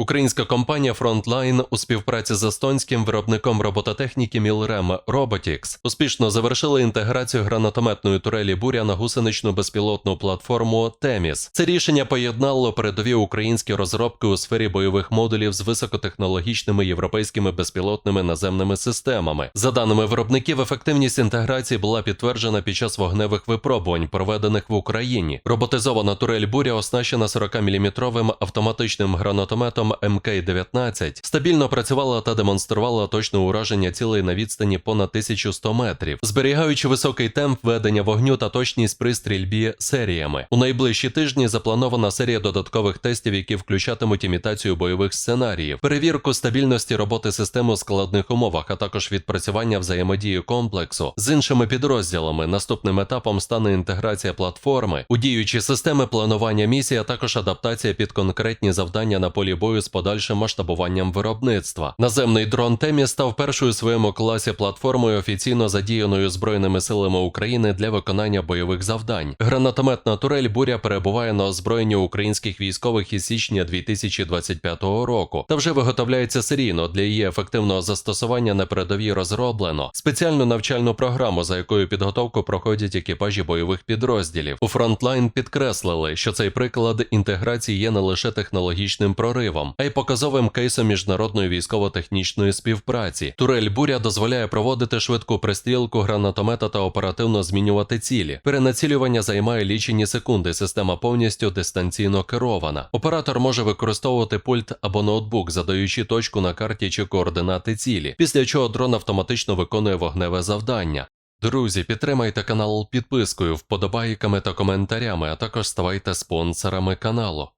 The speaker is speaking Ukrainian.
Українська компанія Frontline у співпраці з естонським виробником робототехніки Milrem Robotics успішно завершили інтеграцію гранатометної турелі буря на гусеничну безпілотну платформу Теміс. Це рішення поєднало передові українські розробки у сфері бойових модулів з високотехнологічними європейськими безпілотними наземними системами. За даними виробників, ефективність інтеграції була підтверджена під час вогневих випробувань, проведених в Україні. Роботизована турель буря оснащена 40-мм автоматичним гранатометом МК-19, стабільно працювала та демонструвала точне ураження цілей на відстані понад 1100 метрів, зберігаючи високий темп ведення вогню та точність при стрільбі серіями. У найближчі тижні запланована серія додаткових тестів, які включатимуть імітацію бойових сценаріїв, перевірку стабільності роботи системи у складних умовах, а також відпрацювання взаємодії комплексу з іншими підрозділами. Наступним етапом стане інтеграція платформи у діючі системи планування місії, а також адаптація під конкретні завдання на полі бою з подальшим масштабуванням виробництва. Наземний дрон Темі став першою своєму класі платформою, офіційно задіяною збройними силами України для виконання бойових завдань. Гранатометна турель буря перебуває на озброєнні українських військових із січня 2025 року та вже виготовляється серійно для її ефективного застосування на передовій розроблено спеціальну навчальну програму, за якою підготовку проходять екіпажі бойових підрозділів. У фронтлайн підкреслили, що цей приклад інтеграції є не лише технологічним проривом, а й показовим кейсом міжнародної військово-технічної співпраці. Турель буря дозволяє проводити швидку пристрілку гранатомета та оперативно змінювати цілі. Перенацілювання займає лічені секунди. Система повністю дистанційно керована. Оператор може використовувати пульт або ноутбук, задаючи точку на карті чи координати цілі, після чого дрон автоматично виконує вогневе завдання. Друзі, підтримайте канал підпискою, вподобайками та коментарями, а також ставайте спонсорами каналу.